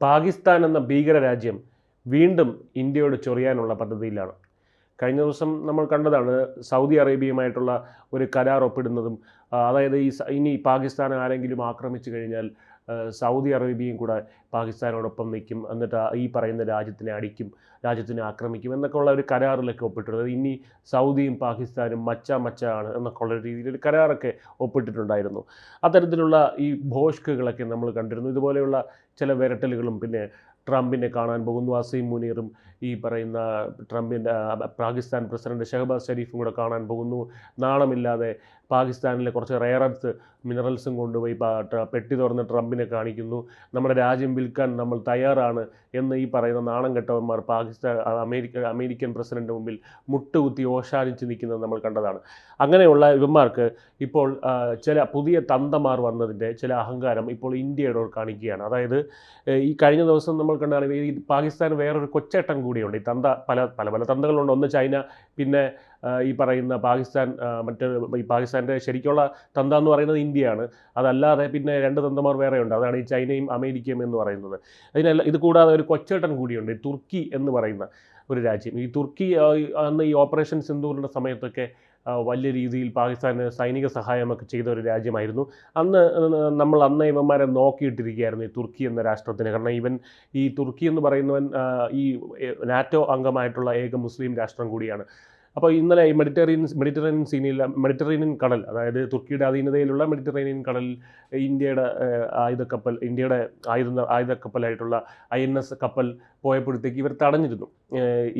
പാകിസ്ഥാൻ എന്ന ഭീകര രാജ്യം വീണ്ടും ഇന്ത്യയോട് ചൊറിയാനുള്ള പദ്ധതിയിലാണ്. കഴിഞ്ഞ ദിവസം നമ്മൾ കണ്ടതാണ് സൗദി അറേബ്യയുമായിട്ടുള്ള ഒരു കരാർ ഒപ്പിടുന്നതും അതായത് ഈ ഇനി പാകിസ്ഥാൻ ആരെങ്കിലും ആക്രമിച്ചു കഴിഞ്ഞാൽ സൗദി അറേബ്യയും കൂടെ പാകിസ്ഥാനോടൊപ്പം നിൽക്കും. എന്നിട്ട് ഈ പറയുന്ന രാജ്യത്തിനെ അടിക്കും രാജ്യത്തിനെ ആക്രമിക്കും എന്നൊക്കെ ഉള്ള ഒരു കരാറിലൊക്കെ ഒപ്പിട്ടിട്ടുണ്ട്. ഇനി സൗദിയും പാകിസ്ഥാനും മച്ച മച്ച ആണ് എന്നൊക്കെ ഉള്ള രീതിയിൽ ഒരു കരാറൊക്കെ ഒപ്പിട്ടിട്ടുണ്ടായിരുന്നു. അത്തരത്തിലുള്ള ഈ ഭോഷ്കുകളൊക്കെ നമ്മൾ കണ്ടിരുന്നു. ഇതുപോലെയുള്ള ചില വിരട്ടലുകളും പിന്നെ ട്രംപിനെ കാണാൻ പോകുന്നു. അസീം മുനീറും ഈ പറയുന്ന ട്രംപിന്റെ പാകിസ്ഥാൻ പ്രസിഡന്റ് ഷഹബാസ് ഷെരീഫും കൂടെ കാണാൻ പോകുന്നു. നാണമില്ലാതെ പാകിസ്ഥാനിലെ കുറച്ച് റെയർ എർത്ത് മിനറൽസും കൊണ്ടുപോയി പെട്ടി തുറന്ന് ട്രംപിനെ കാണിക്കുന്നു. നമ്മുടെ രാജ്യം വിൽക്കാൻ നമ്മൾ തയ്യാറാണ് എന്ന് ഈ പറയുന്ന നാണം കെട്ടവന്മാർ പാകിസ്ഥാൻ അമേരിക്ക അമേരിക്കൻ പ്രസിഡന്റ് മുമ്പിൽ മുട്ടുകുത്തി ഓശാനിച്ച് നിൽക്കുന്നത് നമ്മൾ കണ്ടതാണ്. അങ്ങനെയുള്ള ഇവന്മാർക്ക് ഇപ്പോൾ ചില പുതിയ തന്തമാർ വന്നതിന്റെ ചില അഹങ്കാരം ഇപ്പോൾ ഇന്ത്യയോട് കാണിക്കുകയാണ്. അതായത് ഈ കഴിഞ്ഞ ദിവസം നമ്മൾ കണ്ടാണ് ഈ പാകിസ്ഥാൻ വേറൊരു കൊച്ചേട്ടൻ കൂടിയുണ്ട്. ഈ തന്ത പല പല പല തന്തകളുണ്ട്. ഒന്ന് ചൈന പിന്നെ ഈ പറയുന്ന പാകിസ്ഥാൻ മറ്റ് ഈ പാകിസ്ഥാന്റെ ശരിക്കുള്ള തന്ത എന്ന് പറയുന്നത് ഇന്ത്യയാണ്. അതല്ലാതെ പിന്നെ രണ്ട് തന്തമാർ വേറെയുണ്ട് അതാണ് ഈ ചൈനയും അമേരിക്കയും എന്ന് പറയുന്നത്. അതിനെല്ലാം ഇത് കൂടാതെ ഒരു കൊച്ചേട്ടൻ കൂടിയുണ്ട്. തുർക്കി എന്ന് പറയുന്ന ഒരു രാജ്യം. ഈ തുർക്കി അന്ന് ഈ ഓപ്പറേഷൻ സിന്ധൂറിന്റെ സമയത്തൊക്കെ വലിയ രീതിയിൽ പാകിസ്ഥാന് സൈനിക സഹായമൊക്കെ ചെയ്ത ഒരു രാജ്യമായിരുന്നു. അന്ന് നമ്മൾ അന്ന് ഇവന്മാരെ നോക്കിയിട്ടിരിക്കുകയായിരുന്നു ഈ തുർക്കി എന്ന രാഷ്ട്രത്തിന്. കാരണം ഇവൻ ഈ തുർക്കി എന്ന് പറയുന്നവൻ ഈ നാറ്റോ അംഗമായിട്ടുള്ള ഏക മുസ്ലിം രാഷ്ട്രം കൂടിയാണ്. അപ്പോൾ ഇന്നലെ ഈ മെഡിറ്ററേനിയൻ മെഡിറ്ററേനിയൻ സീനിൽ മെഡിറ്ററേനിയൻ കടൽ അതായത് തുർക്കിയുടെ അധീനതയിലുള്ള മെഡിറ്ററേനിയൻ കടൽ ഇന്ത്യയുടെ ആയുധക്കപ്പൽ ഇന്ത്യയുടെ ആയുധ ആയുധക്കപ്പലായിട്ടുള്ള ഐ എൻ എസ് കപ്പൽ പോയപ്പോഴത്തേക്ക് ഇവർ തടഞ്ഞിരുന്നു.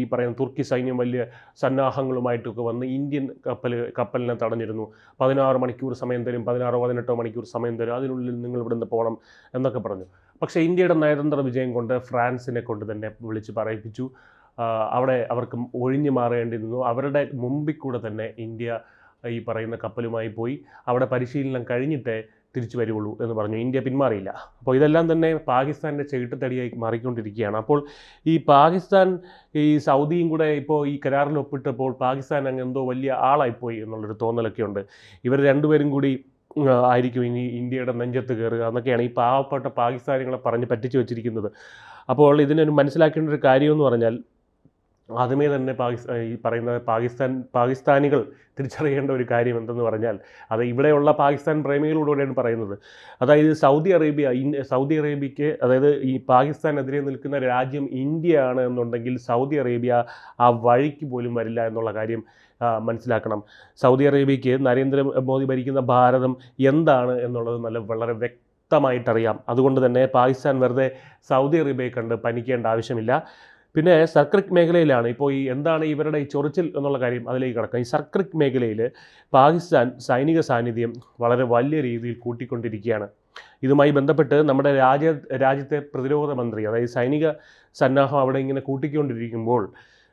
ഈ പറയുന്ന തുർക്കി സൈന്യം വലിയ സന്നാഹങ്ങളുമായിട്ടൊക്കെ വന്ന് ഇന്ത്യൻ കപ്പൽ കപ്പലിനെ തടഞ്ഞിരുന്നു. പതിനാറ് മണിക്കൂർ സമയം തരും പതിനാറോ പതിനെട്ടോ മണിക്കൂർ സമയം തരും അതിനുള്ളിൽ നിങ്ങൾ ഇവിടുന്ന് പോകണം എന്നൊക്കെ പറഞ്ഞു. പക്ഷേ ഇന്ത്യയുടെ നയതന്ത്ര വിജയം കൊണ്ട് ഫ്രാൻസിനെ കൊണ്ട് തന്നെ വിളിച്ച് പറയിപ്പിച്ചു. അവിടെ അവർക്ക് ഒഴിഞ്ഞു മാറേണ്ടിരുന്നു അവരുടെ മുമ്പിൽ കൂടെ തന്നെ ഇന്ത്യ ഈ പറയുന്ന കപ്പലുമായി പോയി അവിടെ പരിശീലനം കഴിഞ്ഞിട്ടേ തിരിച്ചു വരുള്ളൂ എന്ന് പറഞ്ഞു. ഇന്ത്യ പിന്മാറിയില്ല. അപ്പോൾ ഇതെല്ലാം തന്നെ പാകിസ്ഥാന്റെ ചെകിട്ടത്തടിയായി മാറിക്കൊണ്ടിരിക്കുകയാണ്. അപ്പോൾ ഈ പാകിസ്ഥാൻ ഈ സൗദിയും കൂടെ ഇപ്പോൾ ഈ കരാറിൽ ഒപ്പിട്ടപ്പോൾ പാകിസ്ഥാൻ അങ്ങ് എന്തോ വലിയ ആളായിപ്പോയി എന്നുള്ളൊരു തോന്നലൊക്കെ ഉണ്ട് ഇവർ രണ്ടുപേരും കൂടി ആയിരിക്കും ഇനി ഇന്ത്യയുടെ നെഞ്ചത്ത് കയറുക എന്നൊക്കെയാണ് ഈ പാവപ്പെട്ട പാകിസ്ഥാനികളെ പറഞ്ഞ് പറ്റിച്ചു വെച്ചിരിക്കുന്നത്. അപ്പോൾ ഇതിനൊരു മനസ്സിലാക്കേണ്ട ഒരു കാര്യമെന്ന് പറഞ്ഞാൽ ആദ്യമേ തന്നെ പാകിസ്ഥാൻ ഈ പറയുന്ന പാകിസ്ഥാൻ പാകിസ്ഥാനികൾ തിരിച്ചറിയേണ്ട ഒരു കാര്യം എന്തെന്ന് പറഞ്ഞാൽ അത് ഇവിടെയുള്ള പാകിസ്ഥാൻ പ്രേമികളോടുകൂടെയാണ് പറയുന്നത്. അതായത് സൗദി അറേബ്യ സൗദി അറേബ്യയ്ക്ക് അതായത് ഈ പാകിസ്ഥാനെതിരെ നിൽക്കുന്ന രാജ്യം ഇന്ത്യയാണ് എന്നുണ്ടെങ്കിൽ സൗദി അറേബ്യ ആ വഴിക്ക് പോലും വരില്ല എന്നുള്ള കാര്യം മനസ്സിലാക്കണം. സൗദി അറേബ്യയ്ക്ക് നരേന്ദ്രമോദി ഭരിക്കുന്ന ഭാരതം എന്താണ് എന്നുള്ളത് നല്ല വളരെ വ്യക്തമായിട്ടറിയാം. അതുകൊണ്ട് തന്നെ പാകിസ്ഥാൻ വെറുതെ സൗദി അറേബ്യയെ കണ്ട് പനിക്കേണ്ട ആവശ്യമില്ല. പിന്നെ സർക്രിക് മേഖലയിലാണ്. ഇപ്പോൾ ഈ എന്താണ് ഇവരുടെ ഈ ചൊറിച്ചിൽ എന്നുള്ള കാര്യം അതിലേക്ക് കിടക്കാം. ഈ സർക്രിക് മേഖലയിൽ പാകിസ്ഥാൻ സൈനിക സാന്നിധ്യം വളരെ വലിയ രീതിയിൽ കൂട്ടിക്കൊണ്ടിരിക്കുകയാണ്. ഇതുമായി ബന്ധപ്പെട്ട് നമ്മുടെ രാജ്യ രാജ്യത്തെ പ്രതിരോധ മന്ത്രി അതായത് സൈനിക സന്നാഹം അവിടെ ഇങ്ങനെ കൂട്ടിക്കൊണ്ടിരിക്കുമ്പോൾ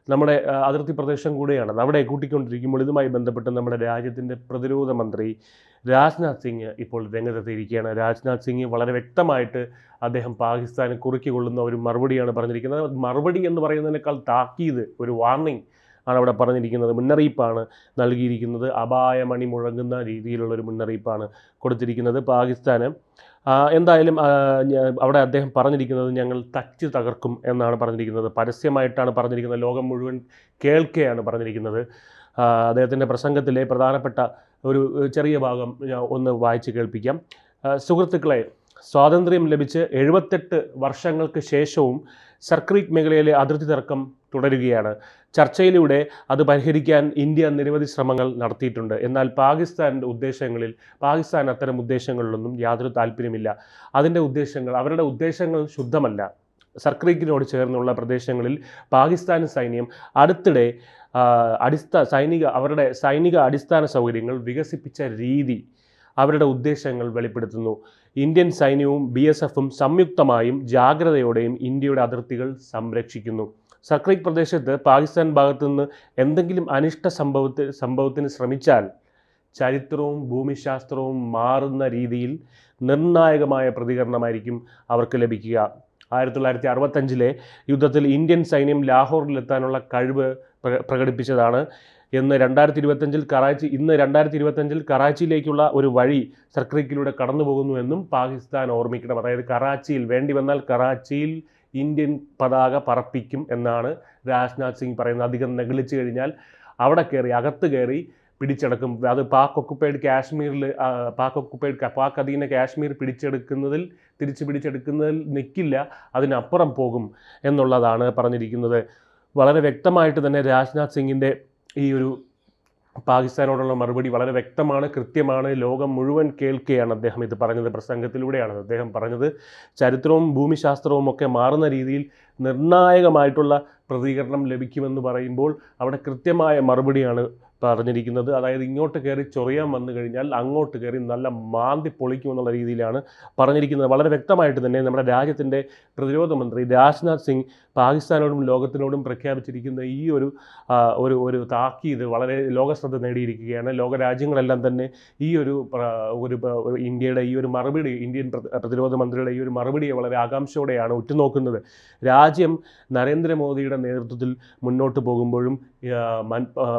നമ്മുടെ അതിർത്തി പ്രദേശം കൂടെയാണ്. അവിടെ കൂട്ടിക്കൊണ്ടിരിക്കുമ്പോൾ ഇതുമായി ബന്ധപ്പെട്ട് നമ്മുടെ രാജ്യത്തിന്റെ പ്രതിരോധ മന്ത്രി രാജ്നാഥ് സിംഗ് ഇപ്പോൾ രംഗത്തെത്തിയിരിക്കുകയാണ്. രാജ്നാഥ് സിംഗ് വളരെ വ്യക്തമായിട്ട് അദ്ദേഹം പാകിസ്ഥാനെ കുറുക്കി കൊള്ളുന്ന ഒരു മറുപടിയാണ് പറഞ്ഞിരിക്കുന്നത്. മറുപടി എന്ന് പറയുന്നതിനേക്കാൾ താക്കീത് ഒരു വാർണിംഗ് ആണ് അവിടെ പറഞ്ഞിരിക്കുന്നത്. മുന്നറിയിപ്പാണ് നൽകിയിരിക്കുന്നത്. അപായമണി മുഴങ്ങുന്ന രീതിയിലുള്ളൊരു മുന്നറിയിപ്പാണ് കൊടുത്തിരിക്കുന്നത് പാകിസ്ഥാന്. എന്തായാലും അവിടെ അദ്ദേഹം പറഞ്ഞിരിക്കുന്നത് ഞങ്ങൾ തച്ച് തകർക്കും എന്നാണ് പറഞ്ഞിരിക്കുന്നത്. പരസ്യമായിട്ടാണ് പറഞ്ഞിരിക്കുന്നത്. ലോകം മുഴുവൻ കേൾക്കെയാണ് പറഞ്ഞിരിക്കുന്നത്. അദ്ദേഹത്തിന്റെ പ്രസംഗത്തിലെ പ്രധാനപ്പെട്ട ഒരു ചെറിയ ഭാഗം ഒന്ന് വായിച്ച് കേൾപ്പിക്കാം. സുഹൃത്തുക്കളെ സ്വാതന്ത്ര്യം ലഭിച്ച് എഴുപത്തെട്ട് വർഷങ്ങൾക്ക് ശേഷവും സർക്രീറ്റ് മേഖലയിലെ അതിർത്തി തർക്കം തുടരുകയാണ്. ചർച്ചയിലൂടെ അത് പരിഹരിക്കാൻ ഇന്ത്യ നിരവധി ശ്രമങ്ങൾ നടത്തിയിട്ടുണ്ട്. എന്നാൽ പാകിസ്ഥാന്റെ ഉദ്ദേശങ്ങളിൽ പാകിസ്ഥാൻ അത്തരം ഉദ്ദേശങ്ങളിലൊന്നും യാതൊരു താല്പര്യമില്ല. അതിന്റെ ഉദ്ദേശങ്ങൾ അവരുടെ ഉദ്ദേശങ്ങൾ ശുദ്ധമല്ല. സർക്രീക്കിനോട് ചേർന്നുള്ള പ്രദേശങ്ങളിൽ പാകിസ്ഥാൻ സൈന്യം അടുത്തിടെ അടിസ്ഥാന സൈനിക അവരുടെ സൈനിക അടിസ്ഥാന സൗകര്യങ്ങൾ വികസിപ്പിച്ച രീതി അവരുടെ ഉദ്ദേശങ്ങൾ വെളിപ്പെടുത്തുന്നു. ഇന്ത്യൻ സൈന്യവും ബി എസ് എഫും സംയുക്തമായും ജാഗ്രതയോടെയും ഇന്ത്യയുടെ അതിർത്തികൾ സംരക്ഷിക്കുന്നു. സക്രിക് പ്രദേശത്ത് പാകിസ്ഥാൻ ഭാഗത്തു നിന്ന് എന്തെങ്കിലും അനിഷ്ട സംഭവത്തിൽ സംഭവത്തിന് ശ്രമിച്ചാൽ ചരിത്രവും ഭൂമിശാസ്ത്രവും മാറുന്ന രീതിയിൽ നിർണായകമായ പ്രതികരണമായിരിക്കും അവർക്ക് ലഭിക്കുക. ആയിരത്തി തൊള്ളായിരത്തി അറുപത്തഞ്ചിലെ യുദ്ധത്തിൽ ഇന്ത്യൻ സൈന്യം ലാഹോറിലെത്താനുള്ള കഴിവ് പ്രകടിപ്പിച്ചതാണ്. എന്ന് രണ്ടായിരത്തി ഇരുപത്തഞ്ചിൽ കറാച്ചി ഇന്ന് രണ്ടായിരത്തി ഇരുപത്തഞ്ചിൽ കറാച്ചിയിലേക്കുള്ള ഒരു വഴി സർക്രിക്കിലൂടെ കടന്നു പോകുന്നുവെന്നും പാകിസ്ഥാൻ ഓർമ്മിക്കണം. അതായത് കറാച്ചിയിൽ വേണ്ടി വന്നാൽ കറാച്ചിയിൽ ഇന്ത്യൻ പതാക പറപ്പിക്കും എന്നാണ് രാജ്നാഥ് സിംഗ് പറയുന്നത്. അധികം നെഗളിച്ചു കഴിഞ്ഞാൽ അവിടെ കയറി അകത്ത് കയറി പിടിച്ചെടുക്കും. അത് പാക് ഒക്കുപ്പൈഡ് കാശ്മീരിൽ പാക് ഒക്കുപ്പൈഡ് പാക് അധീന കാശ്മീർ പിടിച്ചെടുക്കുന്നതിൽ തിരിച്ച് പിടിച്ചെടുക്കുന്നതിൽ നിൽക്കില്ല അതിനപ്പുറം പോകും എന്നുള്ളതാണ് പറഞ്ഞിരിക്കുന്നത്. വളരെ വ്യക്തമായിട്ട് തന്നെ രാജ്നാഥ് സിംഗിന്റെ ഈ ഒരു പാകിസ്ഥാനോടുള്ള മറുപടി വളരെ വ്യക്തമാണ് കൃത്യമാണ്. ലോകം മുഴുവൻ കേൾക്കുകയാണ് അദ്ദേഹം. ഇത് പറഞ്ഞത് പ്രസംഗത്തിലൂടെയാണ് അദ്ദേഹം പറഞ്ഞത്. ചരിത്രവും ഭൂമിശാസ്ത്രവും ഒക്കെ മാറുന്ന രീതിയിൽ നിർണായകമായിട്ടുള്ള പ്രതികരണം ലഭിക്കുമെന്ന് പറയുമ്പോൾ അവിടെ കൃത്യമായ മറുപടിയാണ് പറഞ്ഞിരിക്കുന്നത്. അതായത് ഇങ്ങോട്ട് കയറി ചൊറിയാൻ വന്നു കഴിഞ്ഞാൽ അങ്ങോട്ട് കയറി നല്ല മാന്തി പൊളിക്കുമെന്നുള്ള രീതിയിലാണ് പറഞ്ഞിരിക്കുന്നത്. വളരെ വ്യക്തമായിട്ട് തന്നെ നമ്മുടെ രാജ്യത്തിന്റെ പ്രതിരോധ മന്ത്രി രാജ്നാഥ് സിംഗ് പാകിസ്ഥാനോടും ലോകത്തിനോടും പ്രഖ്യാപിച്ചിരിക്കുന്ന ഈ ഒരു ഒരു ഒരു താക്കീത് വളരെ ലോകശ്രദ്ധ നേടിയിരിക്കുകയാണ്. ലോകരാജ്യങ്ങളെല്ലാം തന്നെ ഈ ഒരു ഒരു ഇന്ത്യയുടെ ഈ ഒരു മറുപടി ഇന്ത്യൻ പ്രതിരോധ മന്ത്രിയുടെ ഈ ഒരു മറുപടിയെ വളരെ ആകാംക്ഷയോടെയാണ് ഉറ്റുനോക്കുന്നത്. രാജ്യം നരേന്ദ്രമോദിയുടെ നേതൃത്വത്തിൽ മുന്നോട്ട് പോകുമ്പോഴും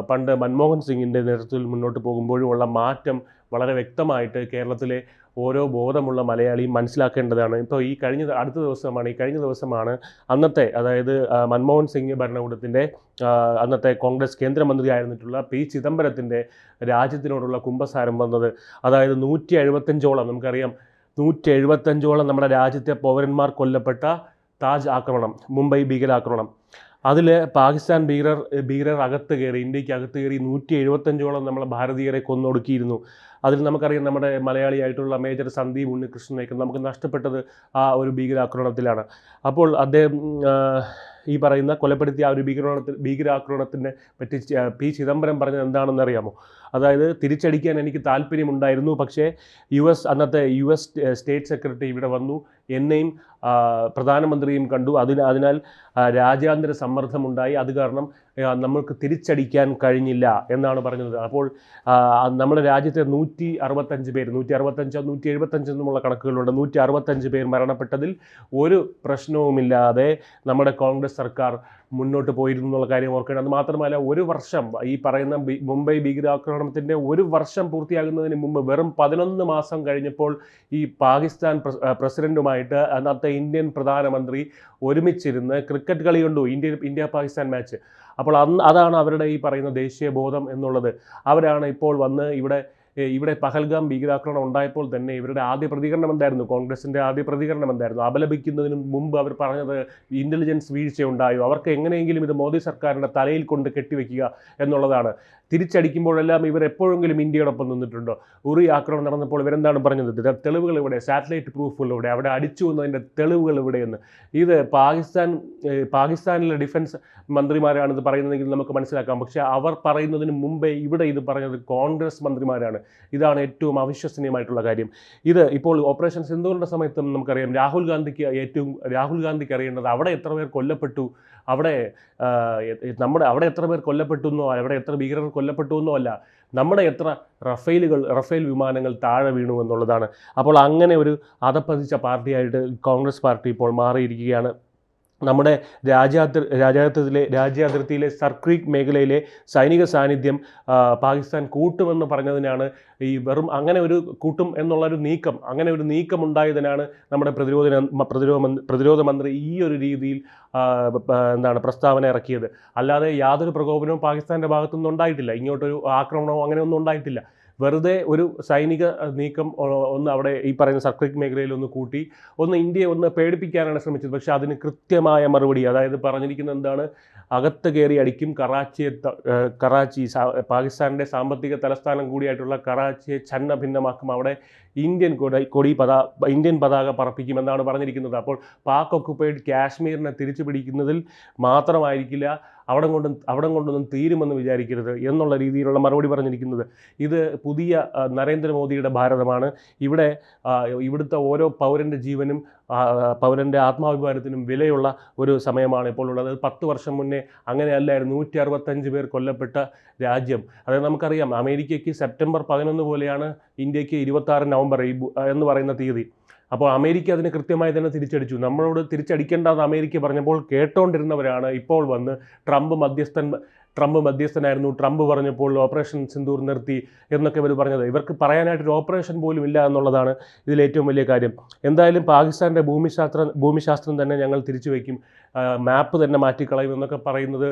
പണ്ട് മൻമോഹൻ സിംഗിന്റെ നേതൃത്വത്തിൽ മുന്നോട്ട് പോകുമ്പോഴുമുള്ള മാറ്റം വളരെ വ്യക്തമായിട്ട് കേരളത്തിലെ ഓരോ ബോധമുള്ള മലയാളിയും മനസ്സിലാക്കേണ്ടതാണ്. ഇപ്പോൾ ഈ കഴിഞ്ഞ അടുത്ത ദിവസമാണ് ഈ കഴിഞ്ഞ ദിവസമാണ് അന്നത്തെ അതായത് മൻമോഹൻ സിംഗ് ഭരണകൂടത്തിന്റെ അന്നത്തെ കോൺഗ്രസ് കേന്ദ്രമന്ത്രിയായിരുന്നിട്ടുള്ള പി ചിദംബരത്തിന്റെ രാജ്യത്തിനോടുള്ള കുംഭസാരം വന്നത്. അതായത് നൂറ്റി എഴുപത്തഞ്ചോളം നമുക്കറിയാം നൂറ്റി എഴുപത്തഞ്ചോളം നമ്മുടെ രാജ്യത്തെ പൗരന്മാർ കൊല്ലപ്പെട്ട താജ് ആക്രമണം മുംബൈ ഭീകരാക്രമണം. അതിൽ പാകിസ്ഥാൻ ഭീകരർ ഭീകരർ അകത്ത് കയറി ഇന്ത്യയ്ക്ക് അകത്ത് കയറി നൂറ്റി എഴുപത്തഞ്ചോളം നമ്മളെ ഭാരതീയരെ കൊന്നൊടുക്കിയിരുന്നു. അതിൽ നമുക്കറിയാം നമ്മുടെ മലയാളിയായിട്ടുള്ള മേജർ സന്ദീപ് ഉണ്ണികൃഷ്ണനെയൊക്കെ നമുക്ക് നഷ്ടപ്പെട്ടത് ആ ഒരു ഭീകരാക്രമണത്തിലാണ്. അപ്പോൾ അദ്ദേഹം ഈ പറയുന്ന കൊലപ്പെടുത്തിയ ആ ഒരു ഭീകരാക്രമണത്തിൽ ഭീകരാക്രമണത്തിനെ പറ്റി പി ചിദംബരം പറഞ്ഞത് എന്താണെന്ന് അറിയാമോ അതായത് തിരിച്ചടിക്കാൻ എനിക്ക് താല്പര്യമുണ്ടായിരുന്നു പക്ഷേ യു എസ് അന്നത്തെ യു എസ് സ്റ്റേറ്റ് സെക്രട്ടറി ഇവിടെ വന്നു. എന്നെയും പ്രധാനമന്ത്രിയും കണ്ടു. അതിന് അതിനാൽ രാജ്യാന്തര സമ്മർദ്ദമുണ്ടായി. അത് കാരണം നമ്മൾക്ക് തിരിച്ചടിക്കാൻ കഴിഞ്ഞില്ല എന്നാണ് പറഞ്ഞത്. അപ്പോൾ നമ്മുടെ രാജ്യത്തെ നൂറ്റി അറുപത്തഞ്ച് പേര് നൂറ്റി അറുപത്തഞ്ചോ നൂറ്റി എഴുപത്തഞ്ചോ കണക്കുകളുണ്ട്. നൂറ്റി അറുപത്തഞ്ച് പേർ മരണപ്പെട്ടതിൽ ഒരു പ്രശ്നവുമില്ലാതെ നമ്മുടെ കോൺഗ്രസ് സർക്കാർ മുന്നോട്ട് പോയിരുന്നു എന്നുള്ള കാര്യം ഓർക്കണം അത് മാത്രമല്ല ഒരു വർഷം ഈ പറയുന്ന മുംബൈ ഭീകരാക്രമണത്തിന്റെ ഒരു വർഷം പൂർത്തിയാകുന്നതിന് മുമ്പ് വെറും പതിനൊന്ന് മാസം കഴിഞ്ഞപ്പോൾ ഈ പാകിസ്ഥാൻ പ്രസിഡന്റുമായിട്ട് അന്നത്തെ ഇന്ത്യൻ പ്രധാനമന്ത്രി ഒരുമിച്ചിരുന്ന് ക്രിക്കറ്റ് കളി കണ്ടു ഇന്ത്യ ഇന്ത്യ പാകിസ്ഥാൻ മാച്ച്. അപ്പോൾ അന്ന് അതാണ് അവരുടെ ഈ പറയുന്ന ദേശീയ ബോധം എന്നുള്ളത്. അവരാണ് ഇപ്പോൾ വന്ന് ഇവിടെ ഇവിടെ പഹൽഗാം ഭീകരാക്രമണം ഉണ്ടായപ്പോൾ തന്നെ ഇവരുടെ ആദ്യ പ്രതികരണം എന്തായിരുന്നു? കോൺഗ്രസിന്റെ ആദ്യ പ്രതികരണം എന്തായിരുന്നു? അപലപിക്കുന്നതിന് മുമ്പ് അവർ പറഞ്ഞത് ഇന്റലിജൻസ് വീഴ്ചയുണ്ടായോ? അവർക്ക് എങ്ങനെയെങ്കിലും ഇത് മോദി സർക്കാരിന്റെ തലയിൽ കൊണ്ട് കെട്ടിവെക്കുക എന്നുള്ളതാണ്. തിരിച്ചടിക്കുമ്പോഴെല്ലാം ഇവർ എപ്പോഴെങ്കിലും ഇന്ത്യയോടൊപ്പം നിന്നിട്ടുണ്ടോ? ഉറി ആക്രമണം നടന്നപ്പോൾ ഇവരെന്താണ് പറഞ്ഞത്? തെളിവുകൾ ഇവിടെ സാറ്റലൈറ്റ് പ്രൂഫുകൾ ഇവിടെ അവിടെ അടിച്ചു എന്നതിന്റെ തെളിവുകൾ ഇവിടെയെന്ന് ഇത് പാകിസ്ഥാൻ പാകിസ്ഥാനിലെ ഡിഫൻസ് മന്ത്രിമാരാണ് ഇത് പറയുന്നതെങ്കിൽ നമുക്ക് മനസ്സിലാക്കാം. പക്ഷേ അവർ പറയുന്നതിന് മുമ്പേ ഇവിടെ ഇത് പറഞ്ഞത് കോൺഗ്രസ് മന്ത്രിമാരാണ്. ഇതാണ് ഏറ്റവും അവിശ്വസനീയമായിട്ടുള്ള കാര്യം. ഇത് ഇപ്പോൾ ഓപ്പറേഷൻ സിന്ധുവിന്റെ സമയത്തും നമുക്കറിയാം രാഹുൽ ഗാന്ധിക്ക് ഏറ്റവും രാഹുൽ ഗാന്ധിക്ക് അറിയേണ്ടത് അവിടെ എത്ര പേർ കൊല്ലപ്പെട്ടു അവിടെ നമ്മുടെ അവിടെ എത്ര പേർ കൊല്ലപ്പെട്ടു എന്നോ അവിടെ എത്ര ഭീകരർ കൊല്ലപ്പെട്ടു എന്നോ അല്ല നമ്മുടെ എത്ര റഫേലുകൾ റഫേൽ വിമാനങ്ങൾ താഴെ വീണു എന്നുള്ളതാണ്. അപ്പോൾ അങ്ങനെ ഒരു അതപ്പതിച്ച പാർട്ടിയായിട്ട് കോൺഗ്രസ് പാർട്ടി ഇപ്പോൾ മാറിയിരിക്കുകയാണ്. നമ്മുടെ രാജ്യാതിർ രാജ്യാതിർത്തിയിലെ രാജ്യാതിർത്തിയിലെ സർക്രീക് മേഖലയിലെ സൈനിക സാന്നിധ്യം പാകിസ്ഥാൻ കൂട്ടുമെന്ന് പറഞ്ഞതിനാണ് ഈ വെറും അങ്ങനെ ഒരു കൂട്ടും എന്നുള്ളൊരു നീക്കം അങ്ങനെ ഒരു നീക്കം ഉണ്ടായതിനാണ് നമ്മുടെ പ്രതിരോധ പ്രതിരോധ പ്രതിരോധ മന്ത്രി ഈ ഒരു രീതിയിൽ എന്താണ് പ്രസ്താവന ഇറക്കിയത്. അല്ലാതെ യാതൊരു പ്രകോപനവും പാകിസ്ഥാന്റെ ഭാഗത്തുനിന്ന് ഉണ്ടായിട്ടില്ല ഇങ്ങോട്ടൊരു ആക്രമണമോ അങ്ങനെയൊന്നും ഉണ്ടായിട്ടില്ല. വെറുതെ ഒരു സൈനിക നീക്കം ഒന്ന് അവിടെ ഈ പറയുന്ന സർക്രിക് മേഖലയിൽ ഒന്ന് കൂട്ടി ഒന്ന് ഇന്ത്യയെ ഒന്ന് പേടിപ്പിക്കാനാണ് ശ്രമിച്ചത്. പക്ഷേ അതിന് കൃത്യമായ മറുപടി അതായത് പറഞ്ഞിരിക്കുന്ന എന്താണ് അകത്ത് കയറി അടിക്കും. കറാച്ചിയെ കറാച്ചി പാകിസ്ഥാനിന്റെ സാമ്പത്തിക തലസ്ഥാനം കൂടിയായിട്ടുള്ള കറാച്ചിയെ ഛന്ന ഭിന്നമാക്കും അവിടെ ഇന്ത്യൻ കൊടി കൊടി പതാ ഇന്ത്യൻ പതാക പറപ്പിക്കുമെന്നാണ് പറഞ്ഞിരിക്കുന്നത്. അപ്പോൾ പാക് ഒക്കുപ്പൈഡ് കാശ്മീരിനെ തിരിച്ചു പിടിക്കുന്നതിൽ മാത്രമായിരിക്കില്ല അവിടെ കൊണ്ടും അവിടെ കൊണ്ടൊന്നും തീരുമെന്ന് വിചാരിക്കരുത് എന്നുള്ള രീതിയിലുള്ള മറുപടി പറഞ്ഞിരിക്കുന്നത്. ഇത് പുതിയ നരേന്ദ്രമോദിയുടെ ഭാരതമാണ്. ഇവിടെ ഇവിടുത്തെ ഓരോ പൗരന്റെ ജീവനും പൗരന്റെ ആത്മാഭിമാനത്തിനും വിലയുള്ള ഒരു സമയമാണ് ഇപ്പോൾ ഉള്ളത്. പത്ത് വർഷം മുന്നേ അങ്ങനെയല്ലായിരുന്നു. നൂറ്റി അറുപത്തഞ്ച് പേർ കൊല്ലപ്പെട്ട രാജ്യം. അതായത് നമുക്കറിയാം അമേരിക്കയ്ക്ക് സെപ്റ്റംബർ പതിനൊന്ന് പോലെയാണ് ഇന്ത്യയ്ക്ക് ഇരുപത്താറ് നവംബർ ഈ എന്ന് പറയുന്ന തീയതി. അപ്പോൾ അമേരിക്ക അതിന് കൃത്യമായി തന്നെ തിരിച്ചടിച്ചു. നമ്മളോട് തിരിച്ചടിക്കേണ്ടെന്ന് അമേരിക്ക പറഞ്ഞപ്പോൾ കേട്ടോണ്ടിരുന്നവരാണ് ഇപ്പോൾ വന്ന് ട്രംപ് മധ്യസ്ഥൻ ട്രംപ് മധ്യസ്ഥനായിരുന്നു. ട്രംപ് പറഞ്ഞപ്പോൾ ഓപ്പറേഷൻ സിന്ദൂർ നിർത്തി എന്നൊക്കെ ഇവർ പറഞ്ഞത്. ഇവർക്ക് പറയാനായിട്ടൊരു ഓപ്പറേഷൻ പോലും ഇല്ല എന്നുള്ളതാണ് ഇതിലേറ്റവും വലിയ കാര്യം. എന്തായാലും പാകിസ്ഥാന്റെ ഭൂമിശാസ്ത്ര ഭൂമിശാസ്ത്രം തന്നെ ഞങ്ങൾ തിരിച്ചു വയ്ക്കും. മാപ്പ് തന്നെ മാറ്റിക്കളയും എന്നൊക്കെ പറയുന്നത്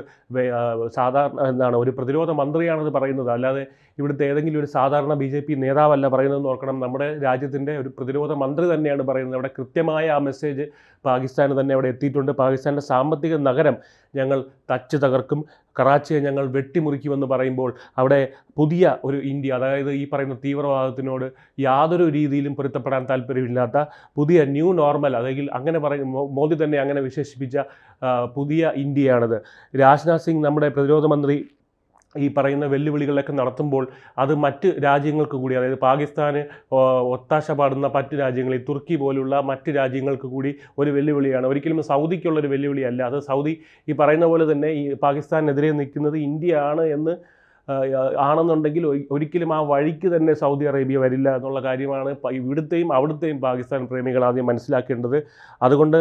സാധാരണ എന്താണ് ഒരു പ്രതിരോധ മന്ത്രിയാണത് പറയുന്നത്. അല്ലാതെ ഇവിടുത്തെ ഏതെങ്കിലും ഒരു സാധാരണ ബി ജെ പി നേതാവല്ല പറയുന്നതെന്ന് ഓർക്കണം. നമ്മുടെ രാജ്യത്തിന്റെ ഒരു പ്രതിരോധ മന്ത്രി തന്നെയാണ് പറയുന്നത്. അവിടെ കൃത്യമായ ആ മെസ്സേജ് പാകിസ്ഥാന് തന്നെ അവിടെ എത്തിയിട്ടുണ്ട്. പാകിസ്ഥാന്റെ സാമ്പത്തിക നഗരം ഞങ്ങൾ തച്ച് തകർക്കും. കറാച്ചിയെ ഞങ്ങൾ വെട്ടിമുറിക്കുമെന്ന് പറയുമ്പോൾ അവിടെ പുതിയ ഒരു ഇന്ത്യ അതായത് ഈ പറയുന്ന തീവ്രവാദത്തിനോട് യാതൊരു രീതിയിലും പൊരുത്തപ്പെടാൻ താല്പര്യമില്ലാത്ത പുതിയ ന്യൂ നോർമൽ അല്ലെങ്കിൽ അങ്ങനെ പറയും മോദി തന്നെ അങ്ങനെ വിശേഷിപ്പിച്ച പുതിയ ഇന്ത്യയാണത്. രാജ്നാഥ് സിംഗ് നമ്മുടെ പ്രതിരോധ മന്ത്രി ഈ പറയുന്ന വെല്ലുവിളികളൊക്കെ നടത്തുമ്പോൾ അത് മറ്റ് രാജ്യങ്ങൾക്ക് കൂടി അതായത് പാകിസ്ഥാന് ഒത്താശ പാടുന്ന മറ്റ് രാജ്യങ്ങളിൽ തുർക്കി പോലുള്ള മറ്റ് രാജ്യങ്ങൾക്ക് കൂടി ഒരു വെല്ലുവിളിയാണ്. ഒരിക്കലും സൗദിക്കുള്ളൊരു വെല്ലുവിളിയല്ല. അത് സൗദി ഈ പറയുന്ന പോലെ തന്നെ ഈ പാകിസ്ഥാനെതിരെ നിൽക്കുന്നത് ഇന്ത്യയാണ് എന്ന് ആണെന്നുണ്ടെങ്കിൽ ഒരി- ഒരിക്കലും ആ വഴിക്ക് തന്നെ സൗദി അറേബ്യ വരില്ല എന്നുള്ള കാര്യമാണ് ഇവിടുത്തെയും അവിടുത്തെയും പാകിസ്ഥാൻ പ്രേമികൾ ആദ്യം മനസ്സിലാക്കേണ്ടത്. അതുകൊണ്ട്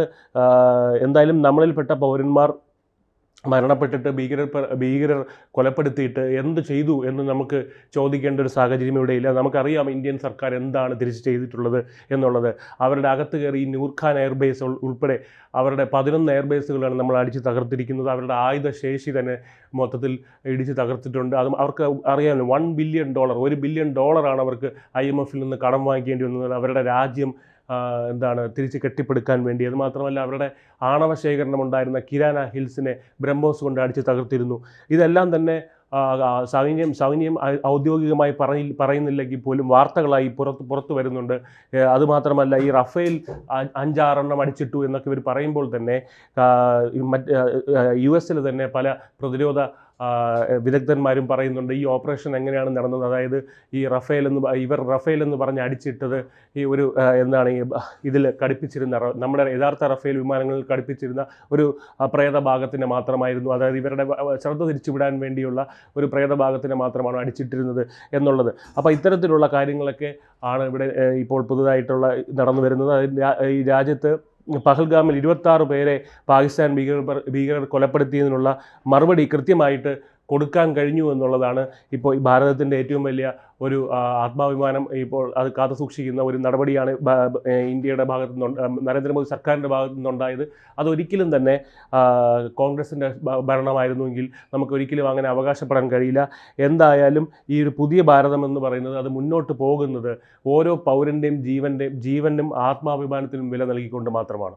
എന്തായാലും നമ്മളിൽപ്പെട്ട പൗരന്മാർ മരണപ്പെട്ടിട്ട് ഭീകരർ ഭീകരർ കൊലപ്പെടുത്തിയിട്ട് എന്ത് ചെയ്തു എന്ന് നമുക്ക് ചോദിക്കേണ്ട ഒരു സാഹചര്യം ഇവിടെ ഇല്ല. നമുക്കറിയാം ഇന്ത്യൻ സർക്കാർ എന്താണ് തിരിച്ച് ചെയ്തിട്ടുള്ളത് എന്നുള്ളത്. അവരുടെ അകത്ത് കയറി ഈ നൂർഖാൻ എയർബേസ് ഉൾപ്പെടെ അവരുടെ പതിനൊന്ന് എയർബേസുകളാണ് നമ്മൾ അടിച്ച് തകർത്തിരിക്കുന്നത്. അവരുടെ ആയുധ ശേഷി തന്നെ മൊത്തത്തിൽ ഇടിച്ച് തകർത്തിട്ടുണ്ട്. അത് അവർക്ക് അറിയാമല്ലോ വൺ ബില്യൺ ഡോളർ ഒരു ബില്യൺ ഡോളറാണ് അവർക്ക് ഐ എം എഫിൽ നിന്ന് കടം വാങ്ങിക്കേണ്ടി വന്നത്. അവരുടെ രാജ്യം എന്താണ് തിരിച്ച് കെട്ടിപ്പടുക്കാൻ വേണ്ടി. അത് മാത്രമല്ല അവരുടെ ആണവ ശേഖരണം ഉണ്ടായിരുന്ന കിരാന ഹിൽസിനെ ബ്രഹ്മോസ് കൊണ്ട് അടിച്ച് തകർത്തിരുന്നു. ഇതെല്ലാം തന്നെ സൈന്യം സൈന്യം ഔദ്യോഗികമായി പറയി പറയുന്നില്ലെങ്കിൽ പോലും വാർത്തകളായി പുറത്ത് പുറത്തു വരുന്നുണ്ട്. അതുമാത്രമല്ല ഈ റഫേൽ അഞ്ചാറെണ്ണം അടിച്ചിട്ടു എന്നൊക്കെ ഇവർ പറയുമ്പോൾ തന്നെ മറ്റ് യു എസിൽ തന്നെ പല പ്രതിരോധ വിദഗ്ധന്മാരും പറയുന്നുണ്ട് ഈ ഓപ്പറേഷൻ എങ്ങനെയാണ് നടന്നത്? അതായത് ഈ റഫേൽ എന്ന് ഇവർ റഫേൽ എന്ന് പറഞ്ഞ് അടിച്ചിട്ടത് ഈ ഒരു എന്താണ് ഈ ഇതിൽ ഘടിപ്പിച്ചിരുന്ന നമ്മുടെ യഥാർത്ഥ റഫേൽ വിമാനങ്ങളിൽ ഘടിപ്പിച്ചിരുന്ന ഒരു പ്രേതഭാഗത്തിന്റെ മാത്രമായിരുന്നു. അതായത് ഇവരുടെ ശ്രദ്ധ തിരിച്ചുവിടാൻ വേണ്ടിയുള്ള ഒരു പ്രേതഭാഗത്തിന് മാത്രമാണ് അടിച്ചിട്ടിരുന്നത് എന്നുള്ളത്. അപ്പോൾ ഇത്തരത്തിലുള്ള കാര്യങ്ങളൊക്കെ ആണ് ഇവിടെ ഇപ്പോൾ പുതുതായിട്ടുള്ള നടന്നു വരുന്നത്. ഈ രാജ്യത്ത് പഹൽഗാമിൽ ഇരുപത്താറ് പേരെ പാകിസ്ഥാൻ ഭീകരർ ഭീകരർ കൊലപ്പെടുത്തിയതിനുള്ള മറുപടി കൃത്യമായിട്ട് കൊടുക്കാൻ കഴിഞ്ഞു എന്നുള്ളതാണ് ഇപ്പോൾ ഈ ഭാരതത്തിന്റെ ഏറ്റവും വലിയ ഒരു ആത്മാഭിമാനം ഇപ്പോൾ അത് കാത്തു സൂക്ഷിക്കുന്ന ഒരു നടപടിയാണ് ഇന്ത്യയുടെ ഭാഗത്തു നിന്ന് നരേന്ദ്രമോദി സർക്കാരിന്റെ ഭാഗത്തു നിന്നുണ്ടായത്. അതൊരിക്കലും തന്നെ കോൺഗ്രസിന്റെ ഭരണമായിരുന്നുവെങ്കിൽ നമുക്ക് ഒരിക്കലും അങ്ങനെ അവകാശപ്പെടാൻ കഴിയില്ല. എന്തായാലും ഈ ഒരു പുതിയ ഭാരതം എന്ന് പറയുന്നത് അത് മുന്നോട്ട് പോകുന്നത് ഓരോ പൗരന്റെയും ജീവന്റെയും ജീവനും ആത്മാഭിമാനത്തിനും വില നൽകിക്കൊണ്ട് മാത്രമാണ്.